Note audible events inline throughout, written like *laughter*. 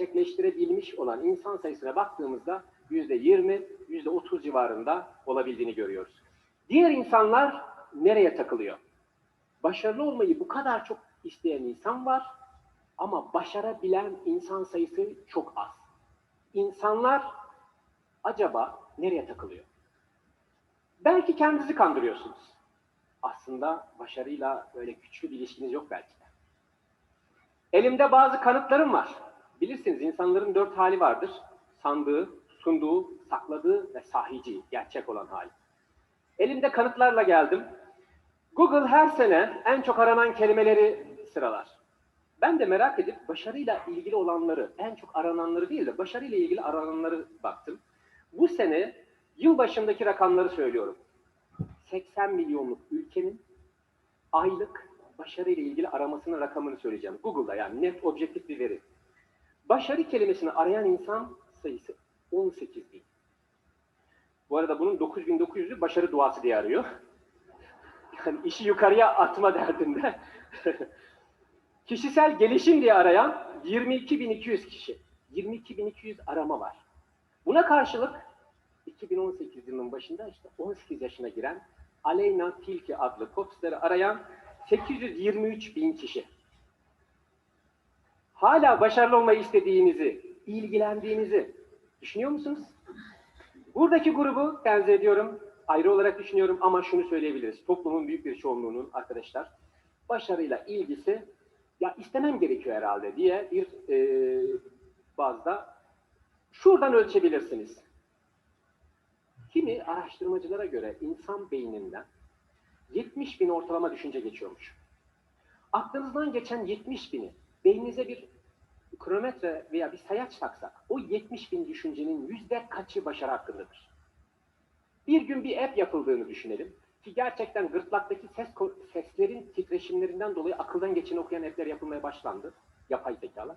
gerçekleştirebilmiş olan insan sayısına baktığımızda yüzde yirmi, yüzde otuz civarında olabildiğini görüyoruz. Diğer insanlar nereye takılıyor? Başarılı olmayı bu kadar çok isteyen insan var ama başarabilen insan sayısı çok az. İnsanlar acaba nereye takılıyor? Belki kendinizi kandırıyorsunuz. Aslında başarıyla böyle güçlü bir ilişkiniz yok belki de. Elimde bazı kanıtlarım var. Bilirsiniz insanların dört hali vardır. Sandığı, sunduğu, sakladığı ve sahici, gerçek olan hali. Elimde kanıtlarla geldim. Google her sene en çok aranan kelimeleri sıralar. Ben de merak edip başarıyla ilgili olanları, en çok arananları değil de başarıyla ilgili arananları baktım. Bu sene yılbaşındaki rakamları söylüyorum. 80 milyonluk ülkenin aylık başarıyla ilgili aramasının rakamını söyleyeceğim. Google'da yani net objektif bir veri. Başarı kelimesini arayan insan sayısı 18 bin. Bu arada bunun 9900'ü başarı duası diye arıyor. *laughs* Yani işi yukarıya atma derdinde. *laughs* Kişisel gelişim diye arayan 22.200 kişi. 22.200 arama var. Buna karşılık 2018 yılının başında işte 18 yaşına giren Aleyna Tilki adlı popstarı arayan 823 bin kişi. Hala başarılı olmayı istediğinizi, ilgilendiğinizi düşünüyor musunuz? Buradaki grubu tenzih ediyorum, ayrı olarak düşünüyorum ama şunu söyleyebiliriz. Toplumun büyük bir çoğunluğunun arkadaşlar başarıyla ilgisi ya istemem gerekiyor herhalde diye bir e, bazda şuradan ölçebilirsiniz. Kimi araştırmacılara göre insan beyninden 70 bin ortalama düşünce geçiyormuş. Aklınızdan geçen 70 bini beyninize bir kronometre veya bir sayaç taksak o 70 bin düşüncenin yüzde kaçı başarı hakkındadır? Bir gün bir app yapıldığını düşünelim ki gerçekten gırtlaktaki ses seslerin titreşimlerinden dolayı akıldan geçeni okuyan app'ler yapılmaya başlandı. Yapay zekalar.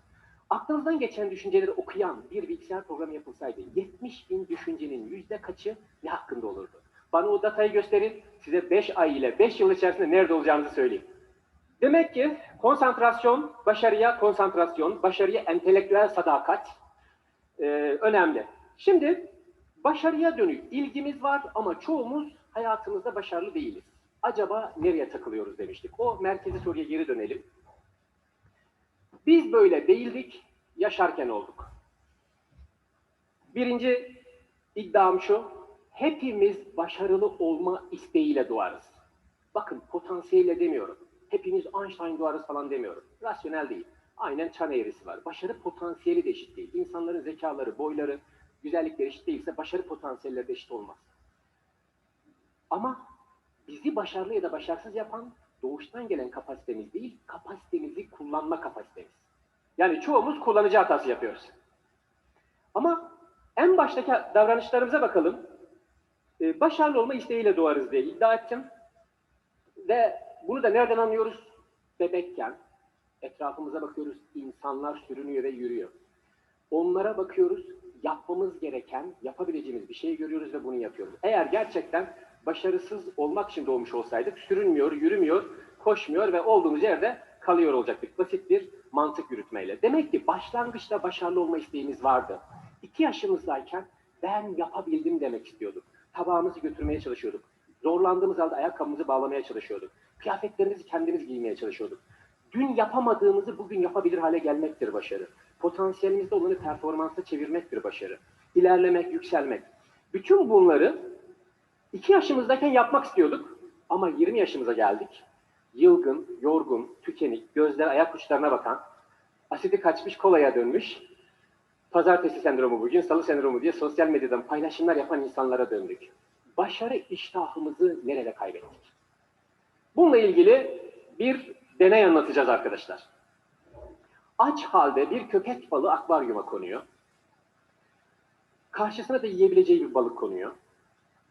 Aklınızdan geçen düşünceleri okuyan bir bilgisayar programı yapılsaydı 70 bin düşüncenin yüzde kaçı ne hakkında olurdu? Bana o datayı gösterin, size 5 ay ile 5 yıl içerisinde nerede olacağınızı söyleyeyim. Demek ki konsantrasyon, başarıya konsantrasyon, başarıya entelektüel sadakat e, önemli. Şimdi başarıya dönük ilgimiz var ama çoğumuz hayatımızda başarılı değiliz. Acaba nereye takılıyoruz demiştik. O merkezi soruya geri dönelim. Biz böyle değildik, yaşarken olduk. Birinci iddiam şu, hepimiz başarılı olma isteğiyle doğarız. Bakın potansiyelle demiyorum. Hepimiz Einstein doğarız falan demiyorum. Rasyonel değil. Aynen çan eğrisi var. Başarı potansiyeli de eşit değil. İnsanların zekaları, boyları, güzellikleri eşit değilse başarı potansiyelleri de eşit olmaz. Ama bizi başarılı ya da başarısız yapan doğuştan gelen kapasitemiz değil, kapasitemizi kullanma kapasitemiz. Yani çoğumuz kullanıcı hatası yapıyoruz. Ama en baştaki davranışlarımıza bakalım. Ee, başarılı olma isteğiyle doğarız diye iddia ettim. Ve bunu da nereden anlıyoruz? Bebekken etrafımıza bakıyoruz, insanlar sürünüyor ve yürüyor. Onlara bakıyoruz, yapmamız gereken, yapabileceğimiz bir şey görüyoruz ve bunu yapıyoruz. Eğer gerçekten başarısız olmak için doğmuş olsaydık sürünmüyor, yürümüyor, koşmuyor ve olduğumuz yerde kalıyor olacaktık. Basit bir mantık yürütmeyle. Demek ki başlangıçta başarılı olma isteğimiz vardı. İki yaşımızdayken ben yapabildim demek istiyorduk. Tabağımızı götürmeye çalışıyorduk. Zorlandığımız halde ayakkabımızı bağlamaya çalışıyorduk. Kıyafetlerimizi kendimiz giymeye çalışıyorduk. Dün yapamadığımızı bugün yapabilir hale gelmektir başarı. Potansiyelimizde olanı performansa çevirmektir başarı. İlerlemek, yükselmek. Bütün bunları iki yaşımızdayken yapmak istiyorduk. Ama 20 yaşımıza geldik. Yılgın, yorgun, tükenik, gözler ayak uçlarına bakan, asidi kaçmış kolaya dönmüş, pazartesi sendromu bugün, salı sendromu diye sosyal medyadan paylaşımlar yapan insanlara döndük. Başarı iştahımızı nerede kaybettik? Bununla ilgili bir deney anlatacağız arkadaşlar. Aç halde bir köpek balığı akvaryuma konuyor. Karşısına da yiyebileceği bir balık konuyor.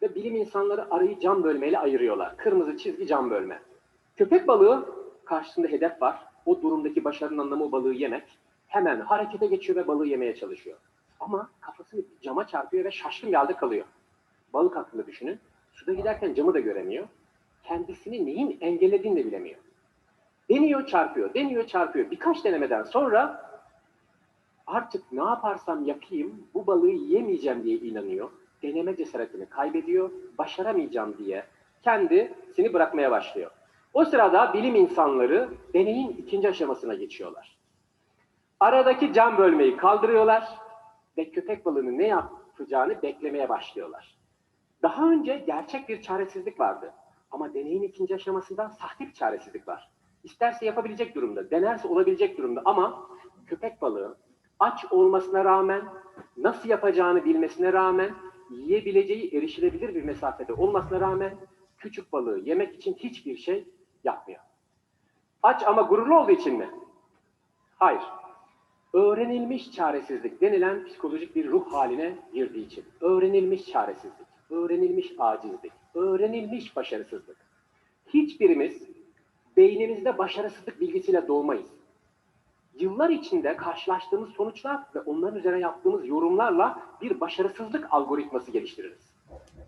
Ve bilim insanları arayı cam bölmeyle ayırıyorlar. Kırmızı çizgi cam bölme. Köpek balığı karşısında hedef var. O durumdaki başarının anlamı balığı yemek. Hemen harekete geçiyor ve balığı yemeye çalışıyor. Ama kafasını cama çarpıyor ve şaşkın bir halde kalıyor. Balık hakkında düşünün. Suda giderken camı da göremiyor. Kendisini neyin engellediğini de bilemiyor. Deniyor çarpıyor, deniyor çarpıyor. Birkaç denemeden sonra artık ne yaparsam yapayım bu balığı yiyemeyeceğim diye inanıyor. Deneme cesaretini kaybediyor. Başaramayacağım diye kendisini bırakmaya başlıyor. O sırada bilim insanları deneyin ikinci aşamasına geçiyorlar. Aradaki cam bölmeyi kaldırıyorlar ve köpek balığının ne yapacağını beklemeye başlıyorlar. Daha önce gerçek bir çaresizlik vardı. Ama deneyin ikinci aşamasında sahte bir çaresizlik var. İsterse yapabilecek durumda, denerse olabilecek durumda ama köpek balığı aç olmasına rağmen, nasıl yapacağını bilmesine rağmen, yiyebileceği erişilebilir bir mesafede olmasına rağmen küçük balığı yemek için hiçbir şey yapmıyor. Aç ama gururlu olduğu için mi? Hayır. Öğrenilmiş çaresizlik denilen psikolojik bir ruh haline girdiği için. Öğrenilmiş çaresizlik, öğrenilmiş acizlik, öğrenilmiş başarısızlık. Hiçbirimiz beynimizde başarısızlık bilgisiyle doğmayız. Yıllar içinde karşılaştığımız sonuçlar ve onların üzerine yaptığımız yorumlarla bir başarısızlık algoritması geliştiririz.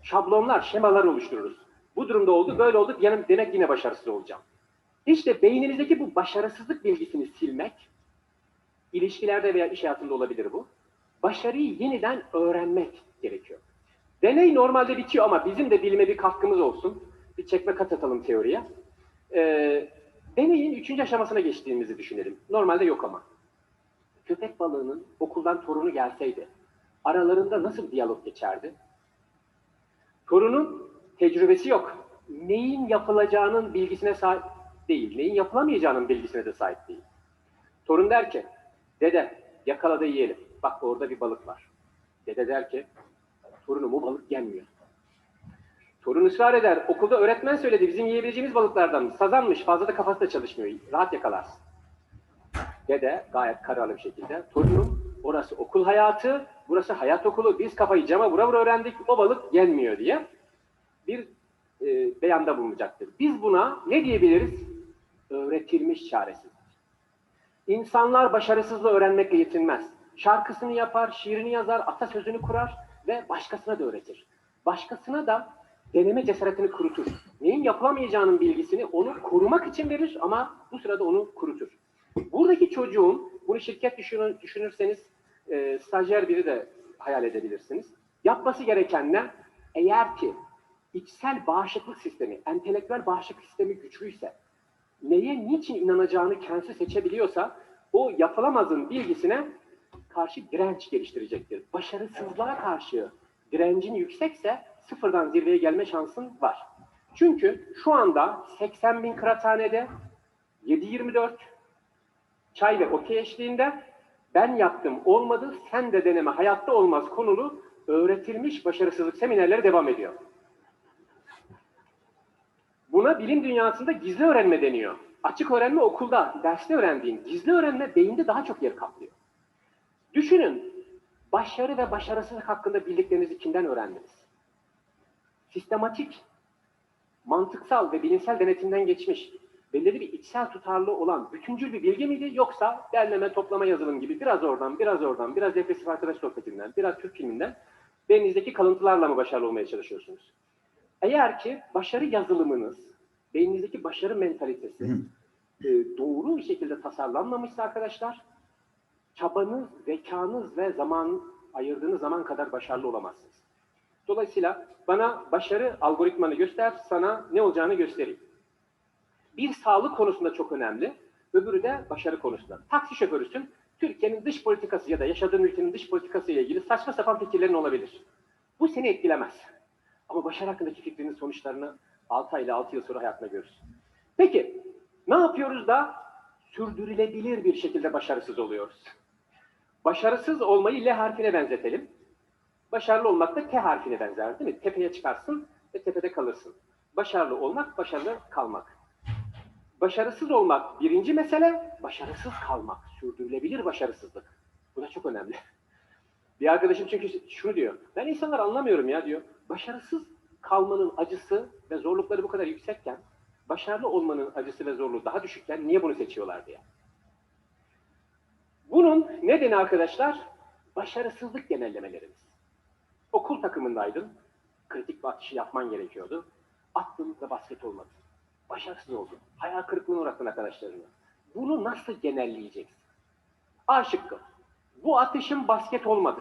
Şablonlar, şemalar oluştururuz. Bu durumda oldu, böyle oldu, demek yine başarısız olacağım. İşte beynimizdeki bu başarısızlık bilgisini silmek, ilişkilerde veya iş hayatında olabilir bu. Başarıyı yeniden öğrenmek gerekiyor. Deney normalde bitiyor ama bizim de bilime bir katkımız olsun. Bir çekme kat atalım teoriye. Ee, deneyin üçüncü aşamasına geçtiğimizi düşünelim. Normalde yok ama. Köpek balığının okuldan torunu gelseydi, aralarında nasıl diyalog geçerdi? Torunun tecrübesi yok. Neyin yapılacağının bilgisine sahip değil. Neyin yapılamayacağının bilgisine de sahip değil. Torun der ki, dede yakala da yiyelim. Bak orada bir balık var. Dede der ki, torunum o balık yenmiyor. Torun ısrar eder. Okulda öğretmen söyledi bizim yiyebileceğimiz balıklardan. Sazanmış fazla da kafası da çalışmıyor. Rahat yakalarsın. Dede gayet kararlı bir şekilde. Torunum orası okul hayatı, burası hayat okulu. Biz kafayı cama vura vura öğrendik. O balık yenmiyor diye bir e, beyanda bulunacaktır. Biz buna ne diyebiliriz? Öğretilmiş çaresizlik. İnsanlar başarısızlığı öğrenmekle yetinmez. Şarkısını yapar, şiirini yazar, atasözünü kurar ve başkasına da öğretir. Başkasına da deneme cesaretini kurutur. Neyin yapılamayacağının bilgisini onu korumak için verir ama bu sırada onu kurutur. Buradaki çocuğun, bunu şirket düşünür, düşünürseniz e, stajyer biri de hayal edebilirsiniz. Yapması gereken ne? Eğer ki içsel bağışıklık sistemi, entelektüel bağışıklık sistemi güçlüyse, neye niçin inanacağını kendisi seçebiliyorsa, o yapılamazın bilgisine karşı direnç geliştirecektir. Başarısızlığa karşı direncin yüksekse sıfırdan zirveye gelme şansın var. Çünkü şu anda 80 bin kıraathanede 7-24 çay ve okey eşliğinde ben yaptım olmadı sen de deneme hayatta olmaz konulu öğretilmiş başarısızlık seminerleri devam ediyor. Buna bilim dünyasında gizli öğrenme deniyor. Açık öğrenme okulda, derste öğrendiğin, gizli öğrenme beyinde daha çok yer kaplıyor. Düşünün, başarı ve başarısızlık hakkında bildiklerinizi kimden öğrendiniz? Sistematik, mantıksal ve bilimsel denetimden geçmiş, belirli bir içsel tutarlı olan bütüncül bir bilgi miydi yoksa derleme, toplama, yazılım gibi biraz oradan, biraz oradan, biraz depresif arkadaş sohbetinden, biraz Türk filminden beyninizdeki kalıntılarla mı başarılı olmaya çalışıyorsunuz? Eğer ki başarı yazılımınız, beyninizdeki başarı mentalitesi e, doğru bir şekilde tasarlanmamışsa arkadaşlar, çabanız, zekanız ve zaman ayırdığınız zaman kadar başarılı olamazsınız. Dolayısıyla bana başarı algoritmanı göster, sana ne olacağını göstereyim. Bir sağlık konusunda çok önemli, öbürü de başarı konusunda. Taksi şoförüsün, Türkiye'nin dış politikası ya da yaşadığın ülkenin dış politikası ile ilgili saçma sapan fikirlerin olabilir. Bu seni etkilemez. Ama başarı hakkındaki fikrinin sonuçlarını 6 ay ile 6 yıl sonra hayatında görürsün. Peki, ne yapıyoruz da sürdürülebilir bir şekilde başarısız oluyoruz? Başarısız olmayı L harfine benzetelim. Başarılı olmak da T harfine benzer değil mi? Tepeye çıkarsın ve tepede kalırsın. Başarılı olmak, başarılı kalmak. Başarısız olmak birinci mesele, başarısız kalmak. Sürdürülebilir başarısızlık. Bu da çok önemli. *laughs* Bir arkadaşım çünkü şunu diyor. Ben insanlar anlamıyorum ya diyor. Başarısız kalmanın acısı ve zorlukları bu kadar yüksekken, başarılı olmanın acısı ve zorluğu daha düşükken niye bunu seçiyorlar diye. Bunun nedeni arkadaşlar başarısızlık genellemelerimiz. Okul takımındaydın, kritik bir atışı yapman gerekiyordu. Attın ve basket olmadı. Başarısız oldun. Hayal kırıklığına uğrattın arkadaşlarını. Bunu nasıl genelleyeceksin? A şıkkı. Bu atışım basket olmadı.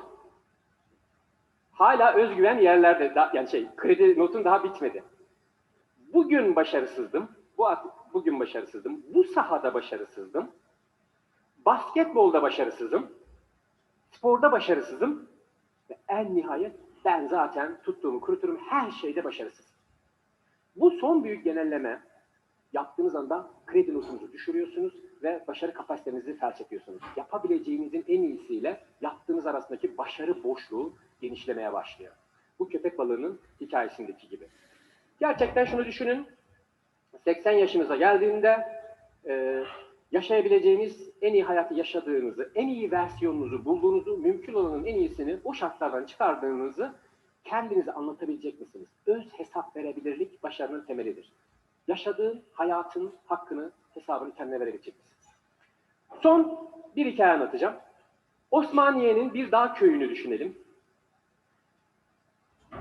Hala özgüven yerlerde. Da- Yani şey, kredi notum daha bitmedi. Bugün başarısızdım. Bu at- bugün başarısızdım. Bu sahada başarısızdım. Basketbolda başarısızım. Sporda başarısızım. Ve en nihayet ben zaten tuttuğum, kuruturum her şeyde başarısız. Bu son büyük genelleme yaptığınız anda kredi notunuzu düşürüyorsunuz ve başarı kapasitenizi felç ediyorsunuz. Yapabileceğinizin en iyisiyle yaptığınız arasındaki başarı boşluğu genişlemeye başlıyor. Bu köpek balığının hikayesindeki gibi. Gerçekten şunu düşünün. 80 yaşınıza geldiğinde yaşayabileceğiniz en iyi hayatı yaşadığınızı, en iyi versiyonunuzu bulduğunuzu, mümkün olanın en iyisini o şartlardan çıkardığınızı kendinize anlatabilecek misiniz? Öz hesap verebilirlik başarının temelidir. Yaşadığın hayatın hakkını, hesabını kendine verebilecek misiniz? Son bir hikaye anlatacağım. Osmaniye'nin bir dağ köyünü düşünelim.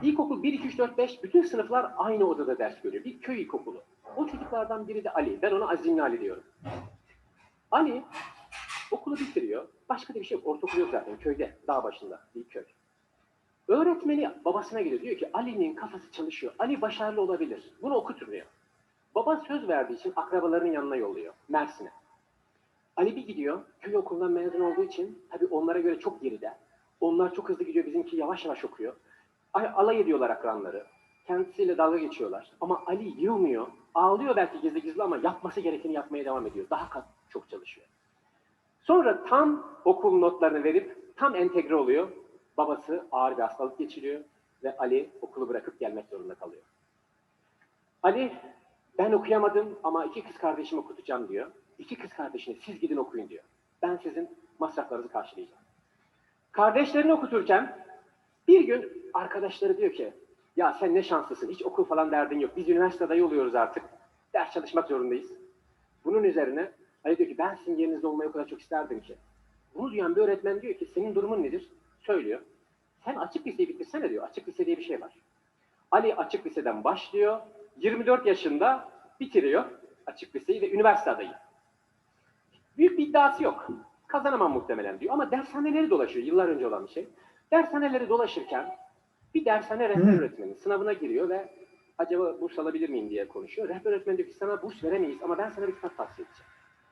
İlkokul 1, 2, 3, 4, 5 bütün sınıflar aynı odada ders görüyor. Bir köy ilkokulu. O çocuklardan biri de Ali. Ben ona Azimli Ali diyorum. Ali okulu bitiriyor. Başka da bir şey yok. Ortaokul yok zaten köyde. Dağ başında. Bir köy. Öğretmeni babasına gidiyor. Diyor ki Ali'nin kafası çalışıyor. Ali başarılı olabilir. Bunu okutun diyor. Baba söz verdiği için akrabalarının yanına yolluyor. Mersin'e. Ali bir gidiyor. Köy okulundan mezun olduğu için tabii onlara göre çok geride. Onlar çok hızlı gidiyor. Bizimki yavaş yavaş okuyor. Ay- Alay ediyorlar akranları. Kendisiyle dalga geçiyorlar. Ama Ali yılmıyor. Ağlıyor belki gizli gizli ama yapması gerekeni yapmaya devam ediyor. Daha kat çok çalışıyor. Sonra tam okul notlarını verip tam entegre oluyor. Babası ağır bir hastalık geçiriyor ve Ali okulu bırakıp gelmek zorunda kalıyor. Ali ben okuyamadım ama iki kız kardeşimi okutacağım diyor. İki kız kardeşini siz gidin okuyun diyor. Ben sizin masraflarınızı karşılayacağım. Kardeşlerini okuturken bir gün arkadaşları diyor ki ya sen ne şanslısın hiç okul falan derdin yok. Biz üniversite adayı oluyoruz artık. Ders çalışmak zorundayız. Bunun üzerine Ali diyor ki ben sizin yerinizde olmayı o kadar çok isterdim ki. Bunu duyan bir öğretmen diyor ki senin durumun nedir? Söylüyor. Sen açık liseyi bitirsene diyor. Açık lise diye bir şey var. Ali açık liseden başlıyor. 24 yaşında bitiriyor açık liseyi ve üniversite adayı. Büyük bir iddiası yok. Kazanamam muhtemelen diyor. Ama dershaneleri dolaşıyor. Yıllar önce olan bir şey. Dershaneleri dolaşırken bir dershane rehber Hı. öğretmeni sınavına giriyor ve acaba burs alabilir miyim diye konuşuyor. Rehber öğretmeni diyor ki sana burs veremeyiz ama ben sana bir kitap tavsiye edeceğim.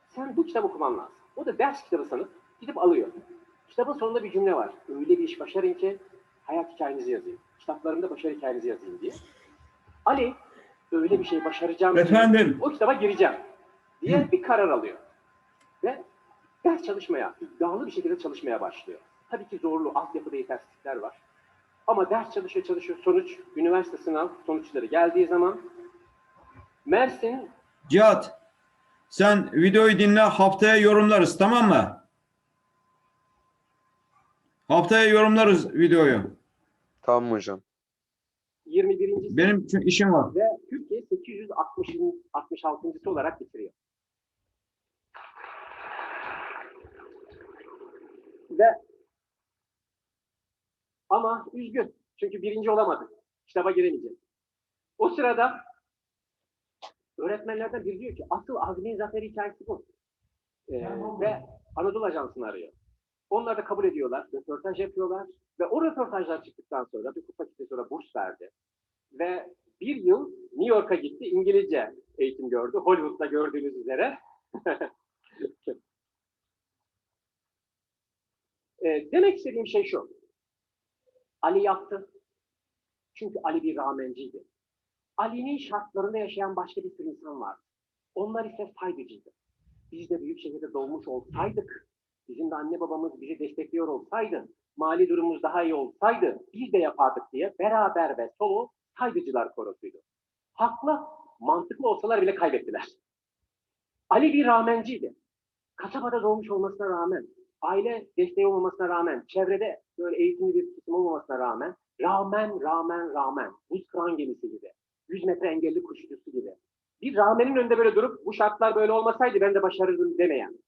Sen bu kitabı okuman lazım. O da ders kitabı sanıp gidip alıyor. Kitabın sonunda bir cümle var. Öyle bir iş başarın ki hayat hikayenizi yazayım. Kitaplarımda başarı hikayenizi yazayım diye. Ali öyle bir şey başaracağım diye Efendim. o kitaba gireceğim diye bir karar alıyor. Ve ders çalışmaya, iddialı bir şekilde çalışmaya başlıyor. Tabii ki zorlu, altyapıda yetersizlikler var. Ama ders çalışıyor çalışıyor. Sonuç, üniversite sınav sonuçları geldiği zaman Mersin Cihat. Sen videoyu dinle haftaya yorumlarız tamam mı? Haftaya yorumlarız videoyu. Tamam hocam. 21. Benim çünkü işim var. ve Türkiye 860. 66. olarak bitiriyor. Ve ama üzgün. Çünkü birinci olamadı. Kitaba giremeyecek. O sırada öğretmenlerden biri diyor ki asıl Azmi'nin zaferi hikayesi bu. Ee, ve Anadolu Ajansı'nı arıyor. Onlar da kabul ediyorlar. Röportaj yapıyorlar. Ve o röportajlar çıktıktan sonra bir fakülte sonra burs verdi ve bir yıl New York'a gitti. İngilizce eğitim gördü. Hollywood'da gördüğünüz üzere. *laughs* E, demek istediğim şey şu. Ali yaptı. Çünkü Ali bir rağmenciydi. Ali'nin şartlarında yaşayan başka bir sürü insan vardı. Onlar ise saygıcıydı. Biz de büyük şehirde doğmuş olsaydık, bizim de anne babamız bizi destekliyor olsaydı, mali durumumuz daha iyi olsaydı biz de yapardık diye beraber ve solo saygıcılar korosuydu. Haklı, mantıklı olsalar bile kaybettiler. Ali bir rağmenciydi. Kasabada doğmuş olmasına rağmen, aile desteği olmamasına rağmen, çevrede böyle eğitimli bir kesim olmamasına rağmen, rağmen, rağmen, rağmen, buz kıran gemisi gibi, 100 metre engelli koşucusu gibi. Bir rağmenin önünde böyle durup bu şartlar böyle olmasaydı ben de başarırdım demeyen,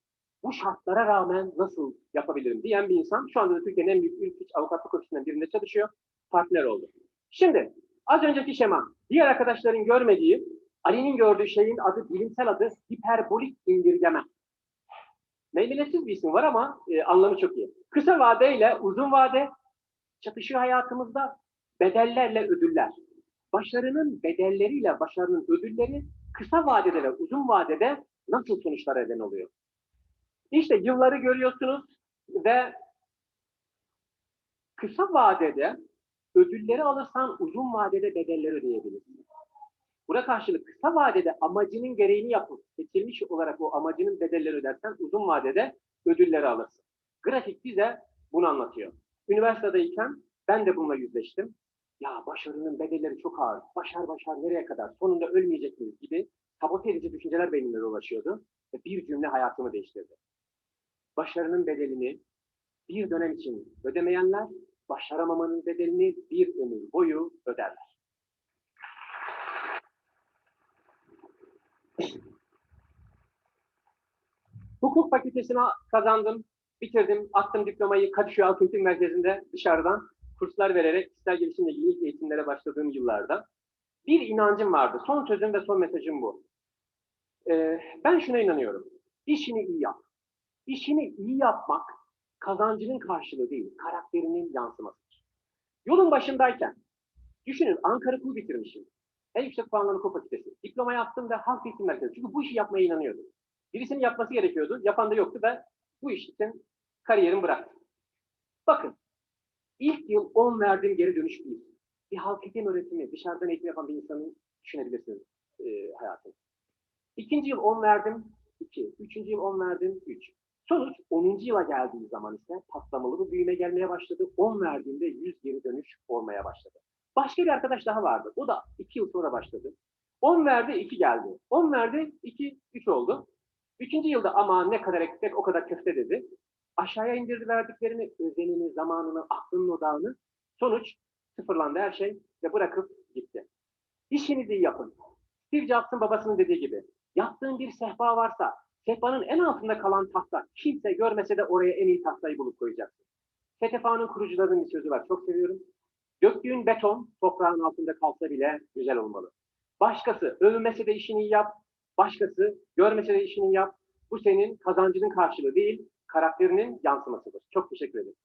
bu şartlara rağmen nasıl yapabilirim diyen bir insan şu anda da Türkiye'nin en büyük ilk avukatlık ofisinden birinde çalışıyor, partner oldu. Şimdi az önceki şema, diğer arkadaşların görmediği, Ali'nin gördüğü şeyin adı, bilimsel adı hiperbolik indirgeme. Meymenetsiz bir ismi var ama e, anlamı çok iyi. Kısa vade ile uzun vade çatışıyor hayatımızda bedellerle ödüller. Başarının bedelleriyle başarının ödülleri kısa vadede ve uzun vadede nasıl sonuçlara neden oluyor? İşte yılları görüyorsunuz ve kısa vadede ödülleri alırsan uzun vadede bedelleri ödeyebilirsin. Buna karşılık kısa vadede amacının gereğini yapıp seçilmiş olarak o amacının bedelleri ödersen uzun vadede ödülleri alırsın. Grafik bize bunu anlatıyor. Üniversitedeyken ben de bununla yüzleştim. Ya başarının bedelleri çok ağır. Başar başar nereye kadar? Sonunda ölmeyecek miyiz gibi sabote edici düşünceler beynimde dolaşıyordu. Ve bir cümle hayatımı değiştirdi. Başarının bedelini bir dönem için ödemeyenler, başaramamanın bedelini bir ömür boyu öderler. Hukuk fakültesine kazandım, bitirdim, attım diplomayı Kadıköy Halk Eğitim Merkezi'nde dışarıdan kurslar vererek kişisel gelişimle ilgili ilk eğitimlere başladığım yıllarda. Bir inancım vardı. Son sözüm ve son mesajım bu. Ee, ben şuna inanıyorum. İşini iyi yap. İşini iyi yapmak kazancının karşılığı değil, karakterinin yansımasıdır. Yolun başındayken, düşünün Ankara Kulu bitirmişim. En yüksek puanlı hukuk fakültesi. Diploma yaptım ve halk eğitim merkezi. Çünkü bu işi yapmaya inanıyordum. Birisinin yapması gerekiyordu. Yapan da yoktu ve bu iş için kariyerimi bıraktım. Bakın, ilk yıl 10 verdiğim geri dönüş değil. Bir halk eğitim öğretimi, dışarıdan eğitim yapan bir insanı düşünebilirsiniz e, hayatını. İkinci yıl 10 verdim, 2. Üçüncü yıl 10 verdim, 3. Sonuç 10. yıla geldiği zaman ise patlamalı bir büyüme gelmeye başladı. 10 verdiğimde 100 geri dönüş olmaya başladı. Başka bir arkadaş daha vardı. O da 2 yıl sonra başladı. 10 verdi, 2 geldi. 10 verdi, 2, 3 oldu. Üçüncü yılda ama ne kadar eksik o kadar köfte dedi. Aşağıya indirdi verdiklerini, özenini, zamanını, aklının odağını. Sonuç sıfırlandı her şey ve bırakıp gitti. İşinizi yapın. Steve Jobs'ın babasının dediği gibi. Yaptığın bir sehpa varsa sehpanın en altında kalan tahta kimse görmese de oraya en iyi tahtayı bulup koyacaksın. STFA'nın kurucularının bir sözü var. Çok seviyorum. Döktüğün beton toprağın altında kalsa bile güzel olmalı. Başkası övünmese de işini iyi yap. Başkası görmese de işini yap. Bu senin kazancının karşılığı değil, karakterinin yansımasıdır. Çok teşekkür ederim.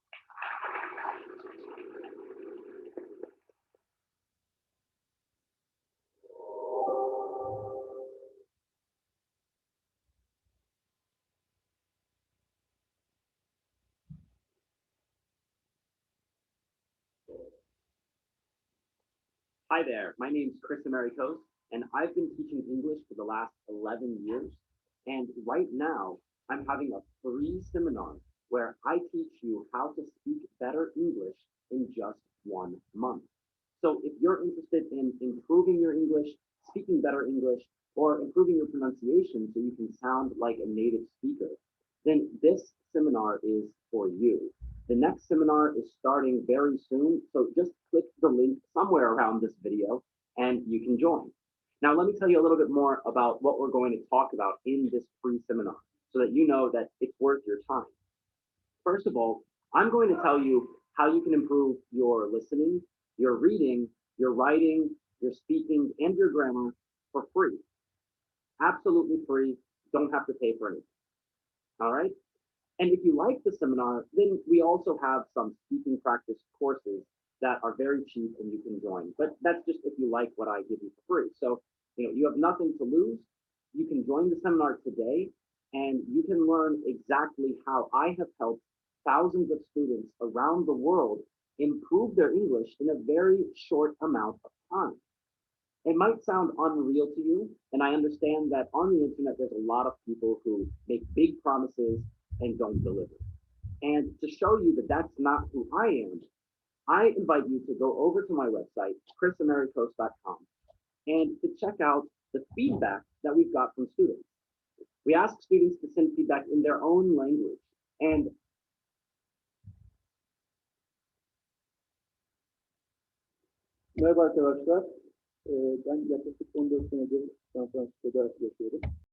Hi there, my name is Chris Americos, and I've been teaching English for the last 11 years. And right now, I'm having a free seminar where I teach you how to speak better English in just one month. So if you're interested in improving your English, speaking better English, or improving your pronunciation so you can sound like a native speaker, then this seminar is for you. The next seminar is starting very soon, so just click the link somewhere around this video and you can join. Now, let me tell you a little bit more about what we're going to talk about in this free seminar so that you know that it's worth your time. First of all, I'm going to tell you how you can improve your listening, your reading, your writing, your speaking, and your grammar for free. Absolutely free. Don't have to pay for anything. All right. And if you like the seminar, then we also have some speaking practice courses that are very cheap and you can join. But that's just if you like what I give you for free. So, you know, you have nothing to lose. You can join the seminar today and you can learn exactly how I have helped thousands of students around the world improve their English in a very short amount of time. It might sound unreal to you, and I understand that on the internet, there's a lot of people who make big promises and don't deliver. And to show you that that's not who I am, I invite you to go over to my website, chrisamericos.com, and to check out the feedback that we've got from students. We ask students to send feedback in their own language. And Merhaba arkadaşlar. Ben yaklaşık 14 senedir San Francisco'da yaşıyorum.